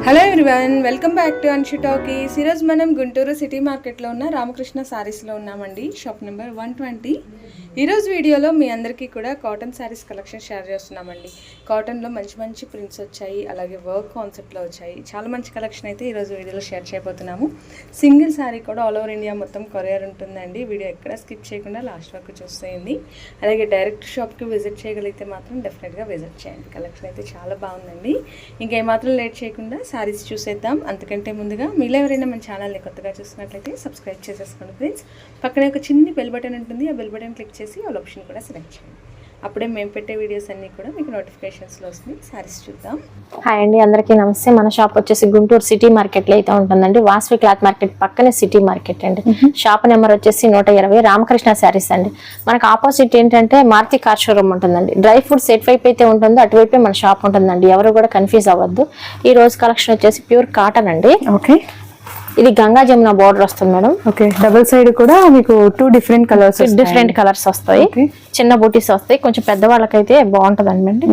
Hello everyone welcome back to Anshu talkies ఈరోజు మనం Guntur city మార్కెట్లో ఉన్న రామకృష్ణ సారీస్లో ఉన్నామండి షాప్ నెంబర్ వన్ ట్వంటీ ఈరోజు వీడియోలో మీ అందరికీ కూడా కాటన్ శారీస్ కలెక్షన్ షేర్ చేస్తున్నామండి. కాటన్లో మంచి మంచి ప్రింట్స్ వచ్చాయి అలాగే వర్క్ కాన్సెప్ట్లో వచ్చాయి. చాలా మంచి కలెక్షన్ అయితే ఈరోజు వీడియోలో షేర్ చేయబోతున్నాము. సింగిల్ శారీ కూడా ఆల్ ఓవర్ ఇండియా మొత్తం కొరియర్ ఉంటుందండి. వీడియో ఎక్కడ స్కిప్ చేయకుండా లాస్ట్ వరకు చూసేయండి. అలాగే డైరెక్ట్ షాప్కి విజిట్ చేయగలిగితే మాత్రం డెఫినెట్గా విజిట్ చేయండి. కలెక్షన్ అయితే చాలా బాగుందండి. ఇంకేమాత్రం లేట్ చేయకుండా శారీస్ చూసేద్దాం. అంతకంటే ముందుగా మీలో ఎవరైనా మన ఛానల్ని కొత్తగా చూసినట్లయితే సబ్స్క్రైబ్ చేసేసుకోండి ఫ్రెండ్స్ పక్కనే ఒక చిన్ని బెల్ బటన్ ఉంటుంది. ఆ బెల్ బటన్ క్లిక్ చేసి ఆల్ ఆప్షన్ కూడా సెలెక్ట్ చేయండి. అప్పుడే మేము పెట్టే వీడియోస్ అన్నీ కూడా మీకు నోటిఫికేషన్స్లో వస్తుంది. శారీస్ చూద్దాం. హాయ్ అండి అందరికీ నమస్తే. మన షాప్ వచ్చేసి గుంటూరు సిటీ మార్కెట్లో అయితే ఉంటుందండి. వాసవి క్లాత్ మార్కెట్ పక్కనే సిటీ మార్కెట్ అండి. షాప్ నెంబర్ వచ్చేసి నూట ఇరవై రామకృష్ణ శారీస్ అండి. మనకు ఆపోజిట్ ఏంటంటే మారుతి కార్ షోరూమ్ ఉంటుందండి. డ్రై ఫ్రూట్స్ ఎటువైపు అయితే ఉంటుందో అటువైపే మన షాప్ ఉంటుందండి. ఎవరు కూడా కన్ఫ్యూజ్ అవ్వద్దు. ఈ రోజు కలెక్షన్ వచ్చేసి ప్యూర్ కాటన్ అండి. ఓకే ఇది గంగా జమున బోర్డర్ వస్తుంది మేడం. ఓకే డబుల్ సైడ్ కూడా మీకు two different colours different colours వస్తాయి. చిన్న బూటీస్ వస్తాయి. కొంచెం పెద్ద వాళ్ళకైతే బాగుంటుందండి అండి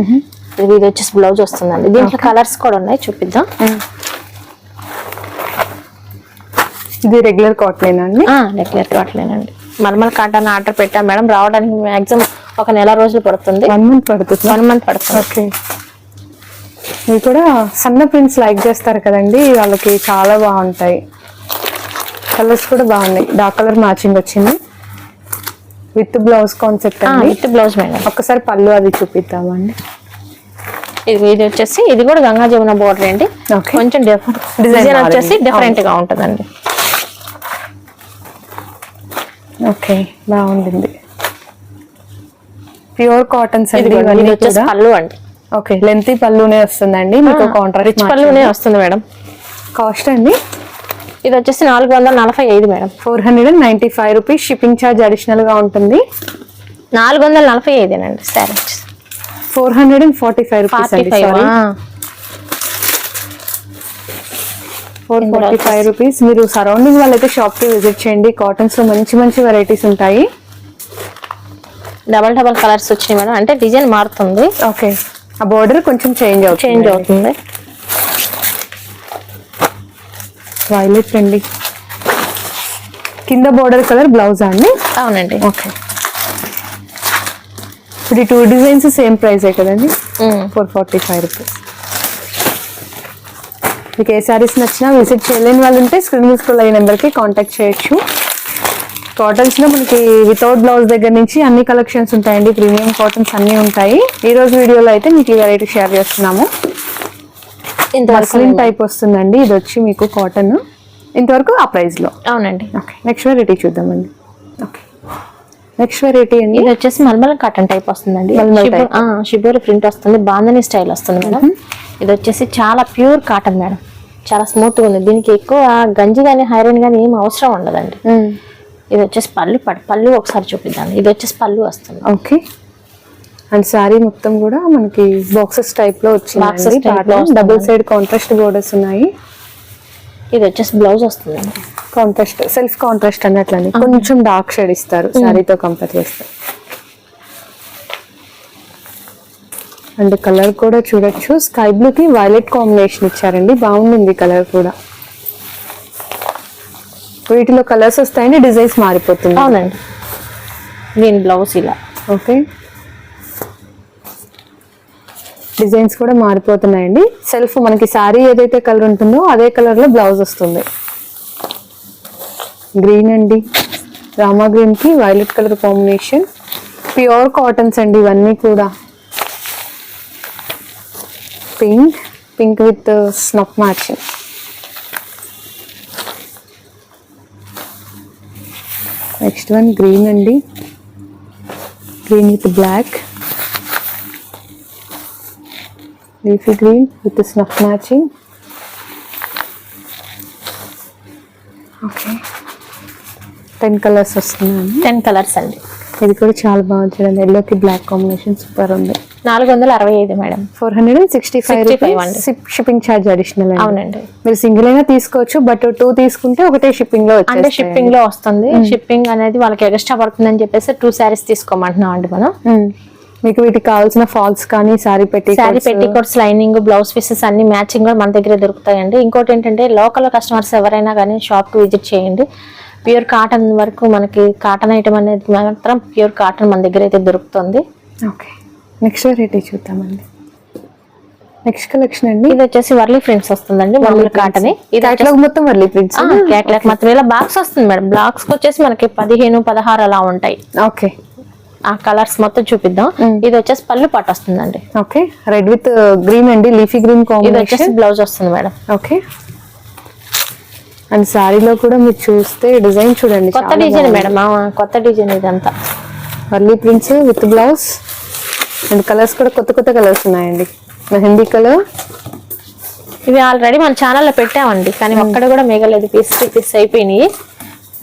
ఇది ఇది వచ్చేసి బ్లౌజ్ వస్తుందండి. దీంట్లో కలర్స్ కూడా ఉన్నాయి చూపిద్దాం. ఇది రెగ్యులర్ కాటన్ అండి? రెగ్యులర్ కావట్లేనండి మల్మల్ కాటన్ ఆర్డర్ పెట్టాం మేడం. రావడానికి మాక్సిమం ఒక నెల రోజులు పడుతుంది. వన్ మంత్ పడుతుంది? వన్ మంత్ పడుతుంది. ఓకే. ఇవి కూడా సన్న ప్రింట్స్ లైక్ చేస్తారు కదండి వాళ్ళకి చాలా బాగుంటాయి. కలర్స్ కూడా బాగున్నాయి. డార్క్ కలర్ మ్యాచింగ్ వచ్చింది. విత్ బ్లౌజ్ కాన్సెప్ట్ అండి. With blouse madam. ఒక్కసారి పళ్ళు అది చూపిద్దామండి. ఇది ఇది వచ్చేసి ఇది కూడా గంగా జమున బోర్డర్ అండి. కొంచెం డిజైన్ వచ్చేసి. డిఫరెంట్గా ఉంటుందండి. ఓకే బాగుంటుంది. ప్యూర్ కూడా. పళ్ళు అండి. ఓకే లెంతీ పళ్ళునే వస్తుందండి. మీకు రిచ్ కాంట్రాక్ట్ పళ్ళునే వస్తుంది మేడం. కాస్ట్ అండి? ఇది వచ్చేసి నాలుగు వందల నలభై ఐదు madam. Four hundred and ninety five rupees shipping charge అడిషనల్గా ఉంటుంది. నాలుగు వందల నలభై ఐదేనండి సరే four hundred and forty five rupees four forty five rupees. మీరు సరౌండింగ్ వాళ్ళైతే షాప్కి విజిట్ చేయండి. కాటన్స్లో మంచి మంచి వెరైటీస్ ఉంటాయి. డబల్ డబల్ కలర్స్ వచ్చినాయి మేడం. అంటే డిజైన్ మారుతుంది. ఓకే ఆ బోర్డర్ కొంచెం చేంజ్ అవుతుంది. చేంజ్ అవుతుంది. వైలెట్ అండి. కింద బోర్డర్ కలర్ బ్లౌజ్ అండి? అవునండి. ఓకే ఇప్పుడు ఈ టూ డిజైన్స్ సేమ్ ప్రైసే కదండి. ఫోర్ ఫార్టీ ఫైవ్ రూపీస్ మీకు ఏ శారీస్ నచ్చినా విజిట్ చేయలేని వాళ్ళు ఉంటే స్క్రీన్ మీద స్కూల్ అయ్యే నెంబర్కి కాంటాక్ట్ చేయొచ్చు. కాటన్స్లో మనకి వితౌట్ బ్లౌజ్ దగ్గర నుంచి అన్ని కలెక్షన్స్ ఉంటాయండి. ప్రీమియం కాటన్స్ అన్నీ ఉంటాయి. ఈ రోజు వీడియోలో అయితే మీకు ఈ వెరైటీ షేర్ చేస్తున్నాము. ఇంతవరకు మస్లిన్ టైప్ వస్తుందండి. ఇది వచ్చి మీకు కాటన్. ఇంతవరకు ఆ ప్రైస్లో. అవునండి. ఓకే. నెక్స్ట్ వెరైటీ చూద్దామండి. ఓకే. నెక్స్ట్ వెరైటీ అండి. ఇది వచ్చేసి మల్మల్ కాటన్ టైప్ వస్తుందండి. షిబోరి ప్రింట్ వస్తుంది. బాందని స్టైల్ వస్తుంది మేడం. ఇది వచ్చేసి చాలా ప్యూర్ కాటన్ మేడం. చాలా స్మూత్గా ఉంది. దీనికి ఎక్కువ గంజి కానీ హైరన్ కానీ ఏం అవసరం ఉండదండి. ఇది వచ్చేసి పళ్ళు పళ్ళు ఒకసారి చూపిద్దాం. ఇది వచ్చేసి పళ్ళు వస్తుంది. ఓకే. అండ్ శారీ మొత్తం కూడా మనకి బాక్సెస్ టైప్లో వచ్చింది వస్తుంది. డబుల్ సైడ్ కాంట్రాస్ట్ బోర్డర్స్ ఉన్నాయి. ఇది వచ్చేసి బ్లౌజ్ వస్తుందండి. కాంట్రాస్ట్ సెల్ఫ్ కాంట్రాస్ట్ అన్నట్లని. కొంచెం డార్క్ షేడ్ ఇస్తారు శారీతో కంపేర్ చేస్తే. అండ్ కలర్ కూడా చూడొచ్చు. స్కై బ్లూ కి వైలెట్ కాంబినేషన్ ఇచ్చారండి. బాగుంది కలర్ కూడా. వీటిలో కలర్స్ వస్తాయండి డిజైన్స్ మారిపోతుంది అవునండి. దీని బ్లౌజ్ ఇలా. ఓకే. డిజైన్స్ కూడా మారిపోతున్నాయండి. సెల్ఫ్ మనకి శారీ ఏదైతే కలర్ ఉంటుందో అదే కలర్లో బ్లౌజ్ వస్తుంది. గ్రీన్ అండి. రామా గ్రీన్కి violet colour combination. Pure cottons అండి ఇవన్నీ కూడా. Pink pink with snuff matching next one green అండి. Green with black leafy green with snuff matching okay ten colours వస్తున్నాయండి టెన్ కలర్స్ అండి. ఇది కూడా చాలా బాగుంది చూడండి. ఎల్లోకి బ్లాక్ కాంబినేషన్ సూపర్ ఉంది. నాలుగు వందల అరవై ఐదు madam. Four hundred and sixty five 65 అండి. షిప్పింగ్ ఛార్జ్ అడిషనల్ అవునండి. మీరు సింగిల్ అయినా తీసుకోవచ్చు బట్ టూ తీసుకుంటే ఒకటే షిప్పింగ్లో అంటే. షిప్పింగ్లో వస్తుంది. షిప్పింగ్ అనేది వాళ్ళకి ఎక్స్ట్రా పడుతుందని చెప్పేసి టూ శారీస్ తీసుకోమంటున్నాం అండి మనం. మ్మ్. మీకు వీటికి కావాల్సిన ఫాల్స్ కానీ సారీ పెట్టి sari petticoats lining blouse pieces అన్ని మ్యాచింగ్ కూడా మన దగ్గరే దొరుకుతాయండి. ఇంకోటి ఏంటంటే లోకల్ కస్టమర్స్ ఎవరైనా కానీ షాప్కి విజిట్ చేయండి. ప్యూర్ కాటన్ వరకు మనకి కాటన్ ఐటమ్ అనేది మాత్రం ప్యూర్ కాటన్ మన దగ్గర అయితే దొరుకుతుంది. ఓకే నెక్స్ట్ వెరైటీ చూద్దామండి. నెక్స్ట్ కలెక్షన్ అండి. ఇది వచ్చేసి వర్లీ ప్రింట్స్ వస్తుందండి మామూలు కాటన్ ఇది క్యాట్లాగ్ మొత్తం వర్లీ ప్రింట్స్ క్యాట్లాగ్ మాత్రం ఇలా బాక్స్ వస్తుంది మేడం. బాక్స్ వచ్చేసి మనకి పదిహేను పదహారు అలా ఉంటాయి. ఓకే ఆ కలర్స్ మొత్తం చూపిద్దాం. ఇది వచ్చేసి పళ్ళు పట్టు వస్తుందండి. ఓకే రెడ్ విత్ గ్రీన్ అండి. లీఫీ గ్రీన్ ఇది వచ్చేసి బ్లౌజ్ వస్తుంది మేడం. ఓకే అండ్ శారీలో కూడా మీరు చూస్తే డిజైన్ చూడండి. కొత్త డిజైన్ మేడం. కొత్త డిజైన్ ఇదంతా. Warli prints with blouse and colours కూడా కొత్త కొత్త కలర్స్ ఉన్నాయండి. మెహందీ కలర్. ఇవి ఆల్రెడీ మన ఛానల్లో పెట్టామండి కానీ ఒక్కడ కూడా మిగలేదు. పీస్ పీస్ అయిపోయినాయి.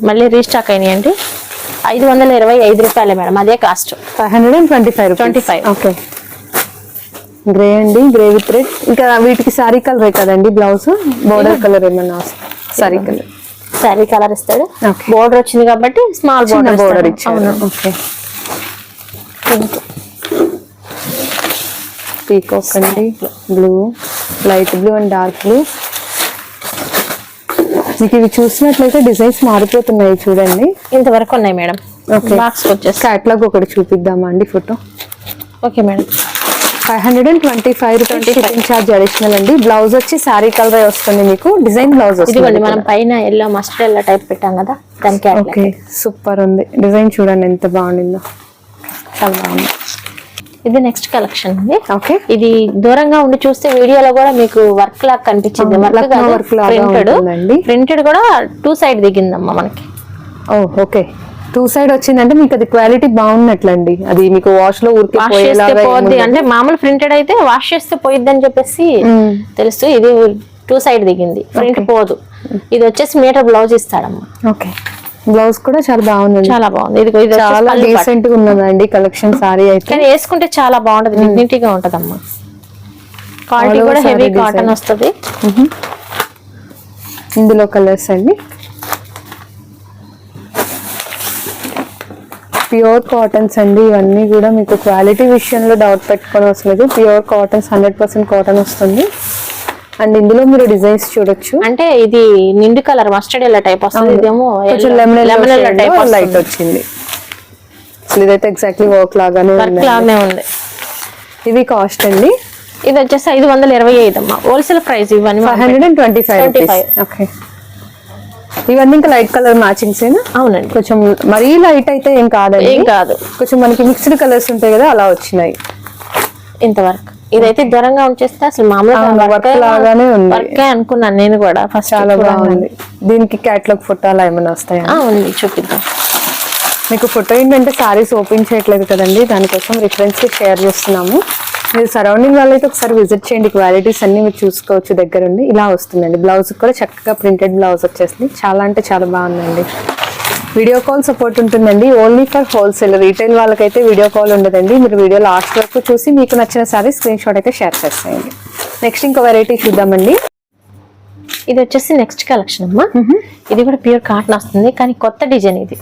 మళ్ళీ రీస్టాక్ అయినాయి అండి ఐదు వందల ఇరవై ఐదు రూపాయలే మేడం అదే cost. Five hundred and twenty five 25. Okay. Grey అండి గ్రే విత్ రెడ్ ఇంకా వీటికి సారీ కలరే కదండి బ్లౌజ్ బోర్డర్ కలర్ ఏమన్నా సారీ కలర్ శారీ కలర్ ఇస్తాడు. బోర్డర్ వచ్చింది కాబట్టి స్మాల్ బోర్డర్ బోర్డర్ ఇచ్చారు. అవును. ఓకే పీకాక్ అండి blue light blue and dark blue మీకు ఇవి చూసినట్లయితే డిజైన్స్ మారిపోతున్నాయి చూడండి. ఇంతవరకు ఉన్నాయి మేడం. Okay. బాక్స్ వచ్చేసి క్యాట్లాగ్ ఒకటి చూపిద్దామా అండి photo okay madam. Five hundred and twenty five rupees shipping charge additional అండి. బ్లౌజ్ వచ్చి శారీ కలర్ వస్తుంది మీకు. డిజైన్ బ్లౌజ్ ఇదిగోండి వస్తుంది మనం పైన ఎల్లో మస్టర్డ్ ఎల్లో టైప్ పెట్టాం కదా దానికి ఓకే సూపర్ ఉంది. డిజైన్ చూడండి ఎంత బాగుండిందో చాలా బాగుంది. ఇది నెక్స్ట్ కలెక్షన్ అండి. ఓకే. ఇది దూరంగా ఉండి చూస్తే వీడియోలో కూడా మీకు వర్క్ లాగా కనిపించింది. Work printed. ప్రింటెడ్ కూడా టూ సైడ్ దిగిందమ్మా మనకి. ఓ ఓకే. టూ సైడ్ వచ్చిందంటే మీకు అది క్వాలిటీ బాగున్నట్లండి. అది మీకు వాష్లో పోద్ది. అంటే మామూలు ప్రింటెడ్ అయితే వాష్ చేస్తే పోయిద్ది అని చెప్పేసి. తెలుసు ఇది టూ సైడ్ దిగింది. ప్రింట్ పోదు. ఇది వచ్చేసి మీటర్ బ్లౌజ్ ఇస్తాడమ్మా. ఓకే. బ్లౌజ్ కూడా చాలా బాగుందండి చాలా బాగుంది. ఇది చాలా. డీసెంట్గా ఉన్నదండి కలెక్షన్ సారీ అయితే. కానీ వేసుకుంటే చాలా బాగుంటది. డిగ్నిటీగా ఉంటదమ్మా. క్వాలిటీ కూడా హెవీ. కాటన్ వస్తుంది. ఇందులో కలర్స్ అండి. ప్యూర్ కాటన్స్ అండి. ఇవన్నీ కూడా మీకు క్వాలిటీ విషయంలో డౌట్ పెట్టుకొని వస్తుంది pure cottons hundred percent cotton వస్తుంది. అండ్ ఇందులో మీరు డిజైన్స్ చూడొచ్చు. అంటే ఇది నిండు కలర్ మస్టర్డ్ ఎల్లో టైప్ వస్తుంది ఇదేమో లెమన్ ఎల్లో టైప్ లైట్ వచ్చింది. అసలు ఇదైతే ఎగ్జాక్ట్లీ వర్క్ లాగానే లాగానే ఉంది. ఇవి కాస్ట్ అండి. ఇది వచ్చేసి ఐదు వందల ఇరవై ఐదు అమ్మా. హోల్సేల్ ప్రైస్ ఇవన్నీ five hundred and twenty five 25. Okay ఇవన్నీ ఇంకా లైట్ కలర్ మ్యాచింగ్స్ ఏనా అవునండి. కొంచెం మరీ లైట్ అయితే ఏం కాదండి. ఏం కాదు. కొంచెం మనకి మిక్స్డ్ కలర్స్ ఉంటాయి కదా అలా వచ్చినాయి. ఇంతవరకు ఇదైతే దూరంగా ఉంచేస్తే అసలు మామూలుగా వర్క్ లాగానే ఉంది. వర్కే అనుకున్నాను నేను కూడా ఫస్ట్ చాలా బాగుంది. దీనికి క్యాట్లాగ్ ఫోటో అలా ఏమైనా వస్తాయా? ఉంది చూపిద్దాం. మీకు ఫోటో ఏంటంటే సారీస్ ఓపెన్ చేయట్లేదు కదండి దానికోసం రిఫరెన్స్ షేర్ చేస్తున్నాము. మీరు సరౌండింగ్ వాళ్ళైతే ఒకసారి విజిట్ చేయండి క్వాలిటీస్ అన్ని మీరు చూసుకోవచ్చు దగ్గరుండి. ఇలా వస్తుందండి బ్లౌజ్ కూడా చక్కగా ప్రింటెడ్ బ్లౌజ్ వచ్చేసింది. చాలా అంటే చాలా బాగుందండి. వీడియో కాల్ సపోర్ట్ ఉంటుందండి. ఓన్లీ ఫర్ హోల్సేల్ రీటైల్ వాళ్ళకైతే వీడియో కాల్ ఉండదండి. మీరు వీడియో లాస్ట్ వరకు చూసి మీకు నచ్చిన సారీ స్క్రీన్ షాట్ అయితే షేర్ చేసేయండి. నెక్స్ట్ ఇంకో వెరైటీ చూద్దామండి. ఇది వచ్చేసి నెక్స్ట్ కలెక్షన్ అమ్మా. ఇది కూడా ప్యూర్ కాటన్ వస్తుంది కానీ కొత్త డిజైన్ ఇది.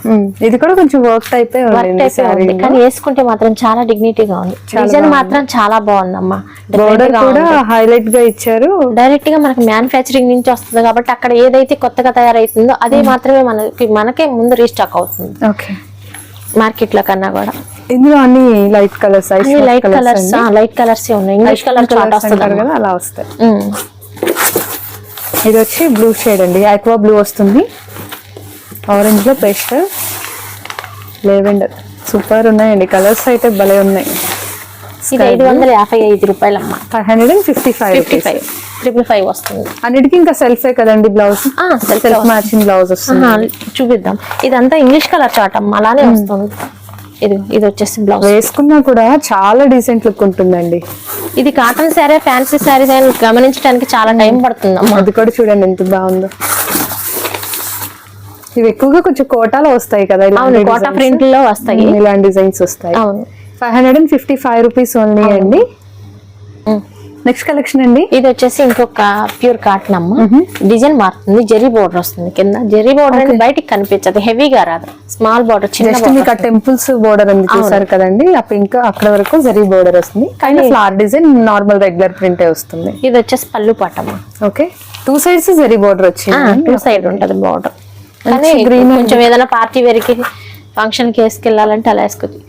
ఇది కూడా కొంచెం వర్క్ టైప్ వర్క్ టైప్ కానీ వేసుకుంటే మాత్రం చాలా డిగ్నిటీగా ఉంది. డిజైన్ మాత్రం చాలా బాగుందమ్మా. బోర్డర్ కూడా హైలైట్గా ఇచ్చారు. డైరెక్ట్గా మనకి మ్యానుఫ్యాక్చరింగ్ నుంచి వస్తుంది కాబట్టి అక్కడ ఏదైతే కొత్తగా తయారైతుందో అదే మాత్రమే మనకి మనకే ముందు రీస్టాక్ అవుతుంది. ఓకే. మార్కెట్లో కన్నా కూడా. ఇందులో అన్ని light colours light colours light colours ఉన్నాయి. ఇంగ్లీష్ కలర్ అలా వస్తాయి. ఇది వచ్చి బ్లూ షేడ్ అండి. ఆక్వా బ్లూ వస్తుంది. ఆరెంజ్లో పేస్టల్ లేవెండర్ సూపర్ ఉన్నాయండి. కలర్స్ అయితే భలే ఉన్నాయి. ఐదు వందల యాభై ఐదు రూపాయలు అమ్మా five hundred and fifty five fifty five triple five వస్తుంది. అన్నిటికీ ఇంకా సెల్ఫే కదండి బ్లౌజ్ సెల్ఫ్. మ్యాచింగ్ బ్లౌజ్ వస్తుంది. చూపిద్దాం. ఇదంతా ఇంగ్లీష్ కలర్ చాట్ అమ్మా. అలానే వస్తుంది. ఇది ఇది వచ్చేసి బ్లౌజ్ వేసుకున్నా కూడా చాలా డీసెంట్ లుక్ ఉంటుందండి. ఇది కాటన్ శారీ ఫ్యాన్సీ శారీస్ అని గమనించడానికి చాలా టైం పడుతుంది అది కూడా చూడండి ఎంత బాగుందో. ఇవి ఎక్కువగా కొంచెం కోటాలో వస్తాయి కదా కోటా. ప్రింట్లో వస్తాయి. ఇలాంటి డిజైన్స్ వస్తాయి. అవును. Five hundred and fifty five rupees only అండి. నెక్స్ట్ కలెక్షన్ అండి? ఇది వచ్చేసి ఇంకొక ప్యూర్ కాటన్ అమ్మ. డిజైన్ మారుతుంది జెరీ బోర్డర్ వస్తుంది కింద. జెరీ బోర్డర్ అనేది బయటికి కనిపించదు హెవీగా రాదు. స్మాల్ బోర్డర్ చిన్న జస్ట్ మీకు ఆ టెంపుల్స్ బోర్డర్ ఉంది చూసారు కదండి ఆ పింక్ అక్కడ వరకు జరీ బోర్డర్ వస్తుంది. కానీ ఫ్లవర్ డిజైన్ నార్మల్ రెగ్యులర్ ప్రింటే వస్తుంది. ఇది వచ్చేసి పళ్ళు Pattamma okay. Two sides zari border వచ్చింది. టూ సైడ్ ఉంటది బోర్డర్. కానీ కొంచెం ఏదైనా పార్టీ వేర్కి ఫంక్షన్కి వేసుకెళ్ళాలంటే అలా వేసుకోవచ్చు.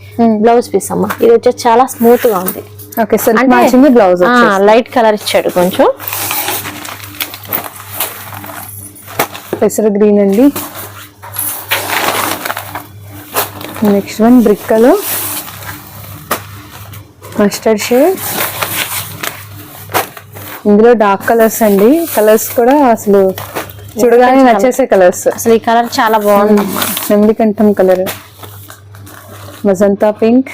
బ్లౌజ్ పీస్ అమ్మ. ఇది వచ్చేసి చాలా స్మూత్గా ఉంది. Okay self matching blouse light colour ఇచ్చాడు కొంచెం. పెసర గ్రీన్ అండి. Next one brick colour mustard shade ఇందులో డార్క్ కలర్స్ అండి. కలర్స్ కూడా అసలు చూడగానే నచ్చేసే కలర్స్ అసలు ఈ కలర్ చాలా బాగుంది. నెమ్మికంఠం కలర్ మజంతా పింక్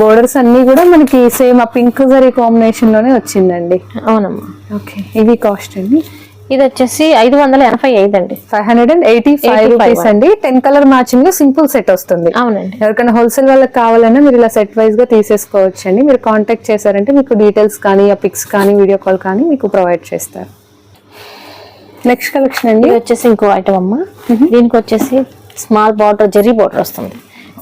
బోర్డర్స్ అన్ని కూడా మనకి సేమ్ ఆ పింక్ జరీ కాంబినేషన్లోనే వచ్చిందండి. అవునమ్మా. ఓకే ఇవి కాస్ట్ అండి. ఇది వచ్చేసి ఐదు వందల ఎనభై ఐదు అండి. Five hundred and eighty five 85 rupees అండి. టెన్ కలర్ మ్యాచింగ్లో సింపుల్ సెట్ వస్తుంది. అవునండి. ఎవరికైనా హోల్సేల్ వాళ్ళకి కావాలన్నా మీరు ఇలా సెట్ వైజ్గా తీసేసుకోవచ్చు అండి మీరు కాంటాక్ట్ చేశారంటే మీకు డీటెయిల్స్ కానీ ఆ పిక్స్ కానీ వీడియో కాల్ కానీ మీకు ప్రొవైడ్ చేస్తారు. నెక్స్ట్ కలెక్షన్ అండి. ఇది వచ్చేసి ఇంకో ఐటమ్ అమ్మ. దీనికి వచ్చేసి స్మాల్ బార్డర్ జెరీ బార్డర్ వస్తుంది.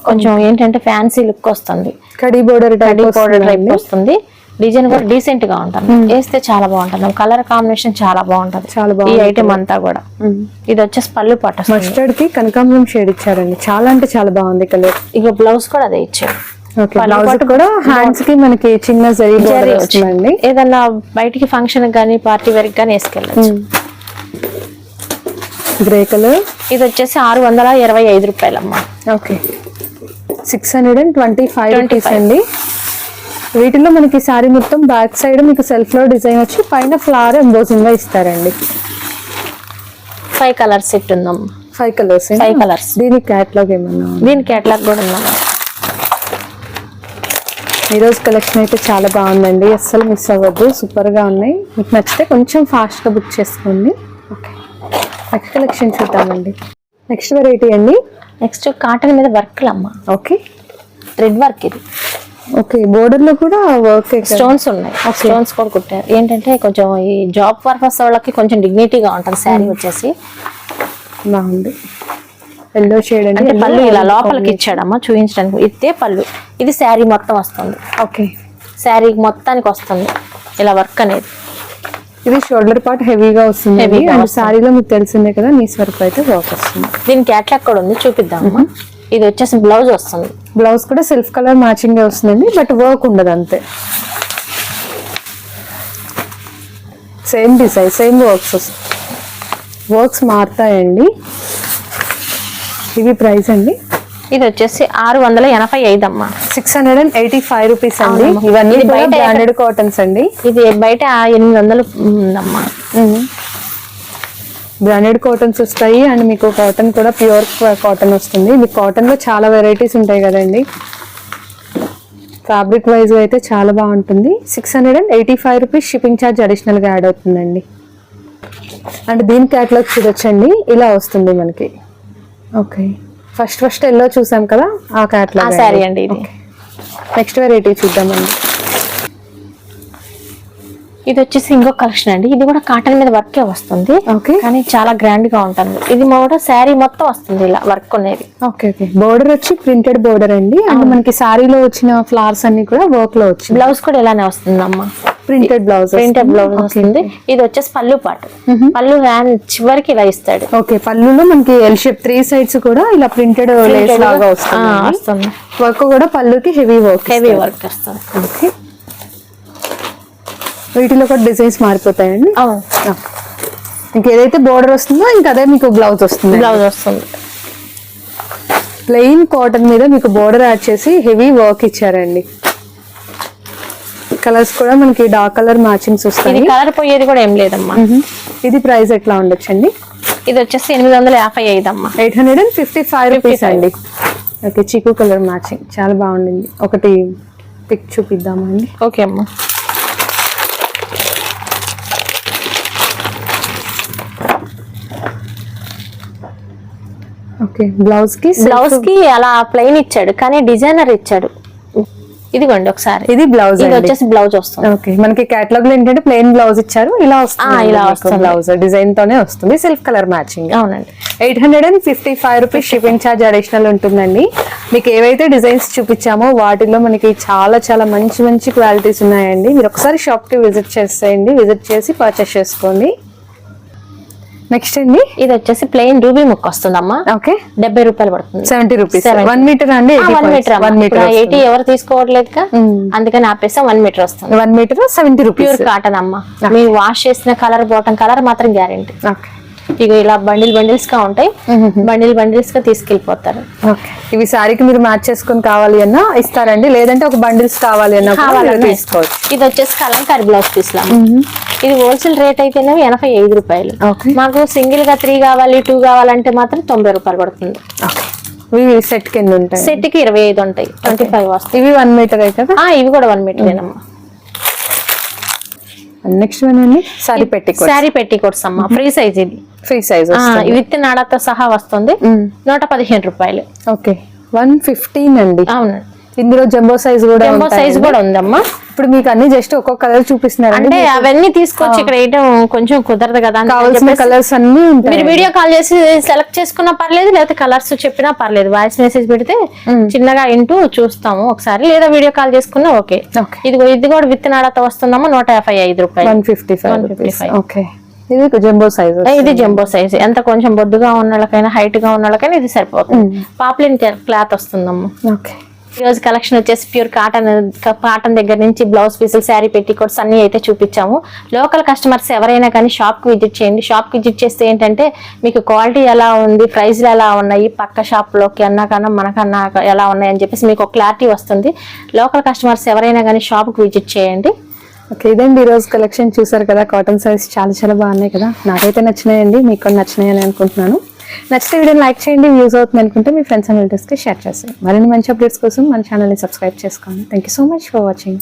కొంచెం ఏంటంటే ఫ్యాన్సీ లుక్ వస్తుంది. Khadi border type border type వస్తుంది. డిజైన్ కూడా డీసెంట్గా ఉంటుంది. వేస్తే చాలా బాగుంటుంది. కలర్ కాంబినేషన్ చాలా బాగుంటుంది. చాలా ఈ బాగుంది ఐటమ్ అంతా కూడా. ఇది వచ్చేసి పళ్ళు పట్ట మస్టర్డ్కి కనకాంబరం షేడ్ ఇచ్చారండి. చాలా అంటే చాలా బాగుంది కలర్ ఇక బ్లౌజ్ కూడా అదే బ్లౌజ్ కూడా హ్యాండ్స్కి మనకి చిన్న జరీ బోర్డర్ జరీ వస్తుందండి. ఏదన్నా బయటికి ఫంక్షన్ కానీ పార్టీ వేర్ కానీ వేసుకెళ్ళచ్చు. గ్రే కలర్ ఇది వచ్చేసి ఆరు వందల ఇరవై ఐదు రూపాయలమ్మా. Okay six hundred and twenty five 25. Rupees అండి. వీటిలో మనకి శారీ మొత్తం బ్యాక్ సైడ్ మీకు సెల్ఫ్లో డిజైన్ వచ్చి పైన ఫ్లవర్ ఎంబోజింగ్గా ఇస్తారండి. ఫైవ్ కలర్ సెట్ ఉందమ్మా. ఫైవ్ కలర్స్ ఫైవ్ కలర్స్ దీనికి క్యాట్లాగ్ ఏమన్నా ఉందా? దీని కేటలాగ్ కూడా ఉందమ్మా. ఈ రోజు కలెక్షన్ అయితే చాలా బాగుందండి. అస్సలు మిస్ అవ్వద్దు. సూపర్గా ఉన్నాయి. మీకు నచ్చితే కొంచెం ఫాస్ట్గా బుక్ చేసుకోండి. ఓకే నెక్స్ట్ కలెక్షన్ చూద్దామండి. నెక్స్ట్ వెరైటీ అండి? నెక్స్ట్ కాటన్ మీద వర్క్లు అమ్మా. ఓకే థ్రెడ్ వర్క్ ఇది. ఓకే బోర్డర్లో కూడా వర్క్ స్టోన్స్ ఉన్నాయి. స్టోన్స్ కూడా కుట్టారు. ఏంటంటే కొంచెం ఈ జాబ్ పర్పస్ వాళ్ళకి కొంచెం డిగ్నిటీగా ఉంటుంది శారీ వచ్చేసి. బాగుంది. ఎల్లో షేడ్ అంటే పళ్ళు ఇలా లోపలికి ఇచ్చాడమ్మా చూపించడానికి ఇదే పళ్ళు. ఇది శారీ మొత్తం వస్తుంది. ఓకే శారీ మొత్తానికి వస్తుంది. ఇలా వర్క్ అనేది. ఇది షోల్డర్ పార్ట్ హెవీగా వస్తుంది అండ్. వస్తుంది. సారీలో మీకు తెలిసిందే కదా నీస్ వర్క్ అయితే వర్క్ వస్తుంది. దీనికి క్యాట్లాగ్ కూడా ఉంది చూపిద్దామమ్మా. ఇది వచ్చేసి బ్లౌజ్ వస్తుంది. బ్లౌజ్ కూడా సెల్ఫ్ కలర్ మ్యాచింగ్ వస్తుందండి బట్ వర్క్ ఉండదు అంతే. సేమ్ డిజైన్ సేమ్ వర్క్స్ వస్తాయి వర్క్స్ మారుతాయండి. ఇవి ప్రైస్ అండి. ఇది వచ్చేసి ఆరు వందల ఎనభై ఐదు అమ్మా. Six hundred and eighty five rupees అండి. ఇవన్నీ బ్రాండెడ్ కాటన్స్ అండి. ఇది బయట ఎనిమిది వందలు ఉందమ్మా. బ్రాండెడ్ కాటన్స్ వస్తాయి అండ్ మీకు కాటన్ కూడా ప్యూర్ కాటన్ వస్తుంది. మీకు కాటన్లో చాలా వెరైటీస్ ఉంటాయి కదండి. ఫ్యాబ్రిక్ వైజ్ అయితే చాలా బాగుంటుంది. Six hundred and eighty five rupees shipping charge అడిషనల్గా యాడ్ అవుతుందండి. అండ్ దీని క్యాటలాగ్ చూడొచ్చండి. ఇలా వస్తుంది మనకి. ఓకే ఫస్ట్ ఫస్ట్ ఎల్లో చూసాం కదా ఆ క్యాటలాగ్ శారీ అండి ఇది. నెక్స్ట్ వెరైటీ చూద్దామండి. ఇది వచ్చేసి ఇంకో కలెక్షన్ అండి. ఇది కూడా కాటన్ మీద వర్కే వస్తుంది. ఓకే కానీ చాలా గ్రాండ్గా ఉంటుంది. ఇది కూడా శారీ మొత్తం వస్తుంది ఇలా వర్క్ అనేది ఓకే ఓకే బోర్డర్ వచ్చి ప్రింటెడ్ బోర్డర్ అండి. అండ్ మనకి సారీలో వచ్చిన ఫ్లవర్స్ అన్ని కూడా వర్క్లో వచ్చింది బ్లౌజ్ కూడా ఇలానే వస్తుంది అమ్మా ప్రింటెడ్ బ్లౌజ్ ప్రింటెడ్ బ్లౌజ్ వస్తుంది. ఇది వచ్చేసి పళ్ళు పాటు పళ్ళు హ్యాండ్ చివరికి ఇలా ఇస్తాడు. ఓకే పళ్ళులో మనకి ఎల్ షేప్ త్రీ సైడ్స్ కూడా ఇలా ప్రింటెడ్ లేస్ లాగా వస్తుంది. వర్క్ కూడా పళ్ళుకి హెవీ వర్క్ హెవీ వర్క్ వస్తుంది. ఓకే వీటిలో కూడా డిజైన్స్ మారిపోతాయండి? ఇంక ఏదైతే బోర్డర్ వస్తుందో ఇంకా అదే మీకు బ్లౌజ్ వస్తుంది బ్లౌజ్ వస్తుంది. ప్లెయిన్ కాటన్ మీద మీకు బోర్డర్ యాడ్ చేసి హెవీ వర్క్ ఇచ్చారండి. కలర్స్ కూడా మనకి డార్క్ కలర్ మ్యాచింగ్స్ వస్తాయి. కలర్ పోయేది కూడా ఏం లేదమ్మా. మ్మ్. ఇది ప్రైస్ ఎట్లా ఉండొచ్చండి? ఇది వచ్చేసి ఎనిమిది వందల యాభై ఐదు అమ్మా. Eight hundred and fifty five rupees అండి. Okay chikoo colour matching. చాలా బాగుండింది. ఒకటి పిక్ చూపిద్దామండి ఓకే అమ్మా. ఓకే బ్లౌజ్కి బ్లౌజ్కి అలా ప్లెయిన్ ఇచ్చాడు కానీ డిజైనర్ ఇచ్చాడు. ఇదిగోండి ఒకసారి. ఇది బ్లౌజ్ ఇది వచ్చేసి బ్లౌజ్ వస్తుంది. ఓకే మనకి కేటలాగ్లో ఏంటంటే ప్లెయిన్ బ్లౌజ్ ఇచ్చారు ఇలా ఆ, వస్తుంది ఇలా వస్తుంది. బ్లౌజ్ డిజైన్ తోనే వస్తుంది సిల్క్ కలర్ మ్యాచింగ్ అవునండి. Eight hundred and fifty five rupees shipping charge additional ఉంటుందండి. మీకు ఏవైతే డిజైన్స్ చూపించామో వాటిలో మనకి చాలా చాలా మంచి మంచి క్వాలిటీస్ ఉన్నాయండి. మీరు ఒకసారి షాప్కి విజిట్ చేసేయండి విజిట్ చేసి పర్చేస్ చేసుకోండి. నెక్స్ట్ అండి ఇది వచ్చేసి ప్లెయిన్ రూబీ ముక్క వస్తుందమ్మా. ఓకే డెబ్బై రూపాయలు పడుతుంది. Seventy rupees 70. వన్ మీటర్ అండి one metre one metre eighty ఎవరు తీసుకోవట్లేదు అందుకని ఆపేసాం వన్ మీటర్ వస్తుంది. One metre seventy rupees pure cotton అమ్మ. మీరు వాష్ చేసిన కలర్ బాటం కలర్ మాత్రం గ్యారెంటీ ఓకే ఇక ఇలా బండిల్ బండిల్స్గా ఉంటాయి. బండిల్ బండిల్స్గా తీసుకెళ్ళిపోతారు ఇవి శారీకి మీరు మ్యాచ్ చేసుకొని కావాలి అన్నా ఇస్తారండి. లేదంటే ఒక బండిల్స్ కావాలి అన్నా తీసుకోవచ్చు. ఇది వచ్చేసి కలంకారీ బ్లౌజ్ పీస్ లా ఇది హోల్సేల్ రేట్ అయితేనే ఎనభై ఐదు రూపాయలు. మాకు సింగిల్గా త్రీ కావాలి టూ కావాలంటే మాత్రం తొంభై రూపాయలు పడుతుంది. సెట్ కింద ఉంటాయి. సెట్కి ఇరవై ఐదు ఉంటాయి. ట్వంటీ ఫైవ్ వస్తాయి. ఇవి వన్ మీటర్ కదా? ఆ, ఇవి కూడా వన్ మీటర్ ఏనమ్మా. నెక్స్ట్ సారీ పెట్టి శారీ పెట్టి అమ్మా. ఫ్రీ సైజ్ ఇది. ఫ్రీ సైజ్ విత్ నాడతో సహా వస్తుంది. నూట పదిహేను రూపాయలు. ఓకే. వన్ ఫిఫ్టీన్ అండి. అవునండి. ఇందులో జంబో సైజ్ కూడా జంబో. సైజ్ కూడా ఉందమ్మా. ఇప్పుడు మీకు అన్ని జస్ట్ ఒక్కొక్క కలర్ చూపిస్తున్నారండి. అంటే అవన్నీ తీసుకొచ్చి ఇక్కడ వేయటం కొంచెం కుదరదు కదా కావాల్సిన కలర్స్ అన్ని మీరు వీడియో కాల్ చేసి సెలెక్ట్ చేసుకున్నా పర్లేదు లేకపోతే కలర్స్ చెప్పినా పర్లేదు. వాయిస్ మెసేజ్ పెడితే చిన్నగా ఇంటూ చూస్తాము ఒకసారి. లేదా వీడియో కాల్ చేసుకున్నా ఓకే. ఇది ఇది కూడా విత్ నాడతో వస్తుందమ్మా నూట యాభై ఐదు రూపాయలు. One fifty five 155. ఓకే. ఇది జంబో సైజ్ ఇది జంబో సైజ్ ఎంత కొంచెం బొద్దుగా ఉన్న వాళ్ళకైనా హైట్గా ఉన్న ఇది సరిపోతుంది. పాపులిన్ క్లాత్ వస్తుందమ్మా. ఓకే. ఈ రోజు కలెక్షన్ వచ్చేసి ప్యూర్ కాటన్ కాటన్ దగ్గర నుంచి బ్లౌజ్ పీసులు శారీ పెట్టికోట్స్ అన్ని అయితే చూపించాము. లోకల్ కస్టమర్స్ ఎవరైనా కానీ షాప్కి విజిట్ చేయండి. షాప్కి విజిట్ చేస్తే ఏంటంటే మీకు క్వాలిటీ ఎలా ఉంది ప్రైస్లు ఎలా ఉన్నాయి పక్క షాప్లోకి అన్నా కన్నా మనకన్నా ఎలా ఉన్నాయి అని చెప్పేసి మీకు క్లారిటీ వస్తుంది. లోకల్ కస్టమర్స్ ఎవరైనా కానీ షాప్కి విజిట్ చేయండి. ఓకే ఇదండి ఈ రోజు కలెక్షన్ చూసారు కదా? కాటన్ సారీస్ చాలా చాలా బాగున్నాయి కదా? నాకైతే నచ్చినాయండి మీకు కూడా నచ్చినాయని అనుకుంటున్నాను. నచ్చితే వీడియోని లైక్ చేయండి యూజ్ అవుతుంది అనుకుంటే మీ ఫ్రెండ్స్ అండ్ రిలేటివ్స్కి షేర్ చేస్తాను మరిన్ని మంచి అప్డేట్స్ కోసం మన ఛానల్ని సబ్స్క్రైబ్ చేసుకోండి. Thank you so much for watching